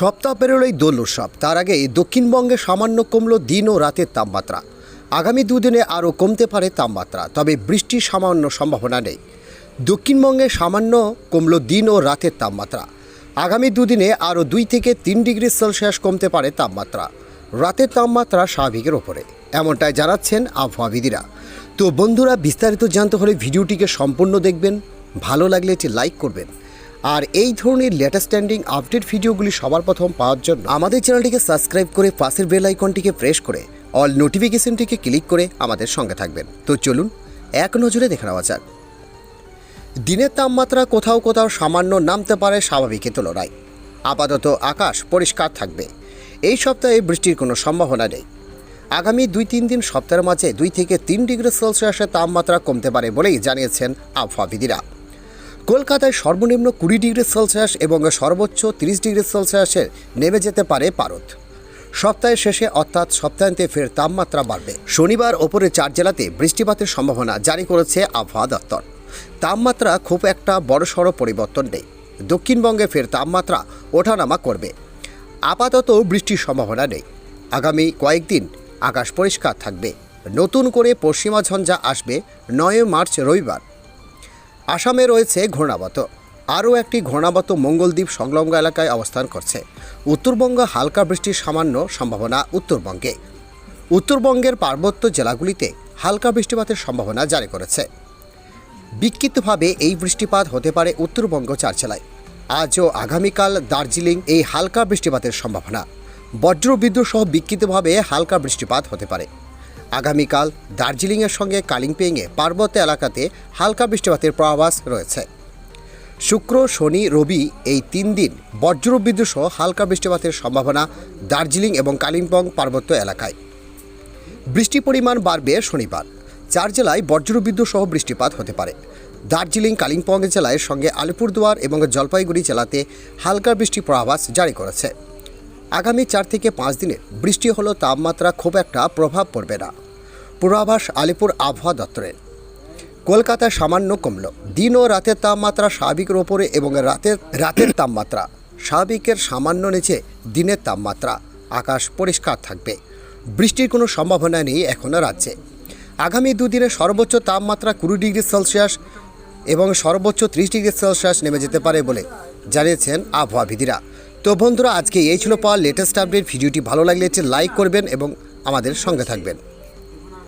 সপ্তাহ পেরোলেই দোল উৎসব তার আগে দক্ষিণবঙ্গে সামান্য কমল দিন ও রাতের তাপমাত্রা। আগামী দুদিনে আরও কমতে পারে তাপমাত্রা, তবে বৃষ্টির সামান্য সম্ভাবনা নেই। দক্ষিণবঙ্গে সামান্য কমল দিন ও রাতের তাপমাত্রা। আগামী দুদিনে আরও দুই থেকে তিন ডিগ্রি সেলসিয়াস কমতে পারে তাপমাত্রা। রাতের তাপমাত্রা স্বাভাবিকের ওপরে, এমনটাই জানাচ্ছেন আবহাওয়াবিদিরা তো বন্ধুরা, বিস্তারিত জানতে হলে ভিডিওটিকে সম্পূর্ণ দেখবেন। ভালো লাগলে একটি লাইক করবেন। আর এই ধরনের লেটেস্ট স্ট্যান্ডিং আপডেট ভিডিওগুলি সবার প্রথম পাওয়ার জন্য আমাদের চ্যানেলটিকে সাবস্ক্রাইব করে পাশের বেল আইকনটিকে প্রেস করে অল নোটিফিকেশনটিকে ক্লিক করে আমাদের সঙ্গে থাকবেন। তো চলুন, এক নজরে দেখে নেওয়া যাক। দিনের তাপমাত্রা কোথাও কোথাও সামান্য নামতে পারে স্বাভাবিকের তুলনায়। আপাতত আকাশ পরিষ্কার থাকবে। এই সপ্তাহে বৃষ্টির কোনো সম্ভাবনা নেই। আগামী দুই তিন দিন সপ্তাহের মাঝে দুই থেকে তিন ডিগ্রি সেলসিয়াসের তাপমাত্রা কমতে পারে বলেই জানিয়েছেন আবহাওয়াবিদিরা। কলকাতায় সর্বনিম্ন কুড়ি ডিগ্রি সেলসিয়াস এবং সর্বোচ্চ তিরিশ ডিগ্রি সেলসিয়াসে নেমে যেতে পারে পারদ। সপ্তাহের শেষে অর্থাৎ সপ্তাহান্তে ফের তাপমাত্রা বাড়বে। শনিবার ওপরে চার জেলাতে বৃষ্টিপাতের সম্ভাবনা জারি করেছে আবহাওয়া দপ্তর। তাপমাত্রা খুব একটা বড়সড় পরিবর্তন নেই। দক্ষিণবঙ্গে ফের তাপমাত্রা ওঠানামা করবে। আপাতত বৃষ্টির সম্ভাবনা নেই। আগামী কয়েকদিন আকাশ পরিষ্কার থাকবে। নতুন করে পশ্চিমা ঝঞ্ঝা আসবে। নয় মার্চ রবিবার। আসামে রয়েছে ঘূর্ণাবত। আরও একটি ঘূর্ণাবত মঙ্গলদ্বীপ সংলগ্ন এলাকায় অবস্থান করছে। উত্তরবঙ্গ হালকা বৃষ্টির সামান্য সম্ভাবনা উত্তরবঙ্গে। উত্তরবঙ্গের পার্বত্য জেলাগুলিতে হালকা বৃষ্টিপাতের সম্ভাবনা জারি করেছে। বিক্ষিপ্তভাবে এই বৃষ্টিপাত হতে পারে উত্তরবঙ্গ চার জেলায় আজ ও আগামীকাল দার্জিলিং এই হালকা বৃষ্টিপাতের সম্ভাবনা। বজ্রবিদ্যুৎ সহ বিক্ষিপ্তভাবে হালকা বৃষ্টিপাত হতে পারে। আগামীকাল দার্জিলিংয়ের সঙ্গে কালিম্পংয়ে পার্বত্য এলাকাতে হালকা বৃষ্টিপাতের পূর্বাভাস রয়েছে। শুক্র, শনি, রবি এই তিন দিন বজ্রবিদ্যুৎ সহ হালকা বৃষ্টিপাতের সম্ভাবনা দার্জিলিং এবং কালিম্পং পার্বত্য এলাকায়। বৃষ্টি পরিমাণ বাড়বে শনিবার। চার জেলায় বজ্রবিদ্যুৎ সহ বৃষ্টিপাত হতে পারে। দার্জিলিং, কালিম্পং জেলায় সঙ্গে আলিপুরদুয়ার এবং জলপাইগুড়ি জেলাতে হালকা বৃষ্টি পূর্বাভাস জারি করেছে। আগামী চার থেকে পাঁচ দিনে বৃষ্টি হলেও তাপমাত্রা খুব একটা প্রভাব পড়বে না। পূর্বাভাস, আলিপুর আবহাওয়া দপ্তরের কলকাতায় সামান্য কমল। দিন ও রাতের তাপমাত্রা স্বাভাবিকের ওপরে এবং রাতের রাতের তাপমাত্রা স্বাভাবিকের সামান্য নিচে দিনের তাপমাত্রা। আকাশ পরিষ্কার থাকবে। বৃষ্টির কোনো সম্ভাবনা নেই এখনও রাজ্যে। আগামী দুদিনে সর্বোচ্চ তাপমাত্রা কুড়ি ডিগ্রি সেলসিয়াস এবং সর্বোচ্চ ত্রিশ ডিগ্রি সেলসিয়াস নেমে যেতে পারে বলে জানিয়েছেন আবহাওয়াবিদিরা। তো বন্ধুরা, আজকে এই ছিল পাওয়ার লেটেস্ট আপডেট। ভিডিওটি ভালো লাগলে একটি লাইক করবেন এবং আমাদের সঙ্গে থাকবেন।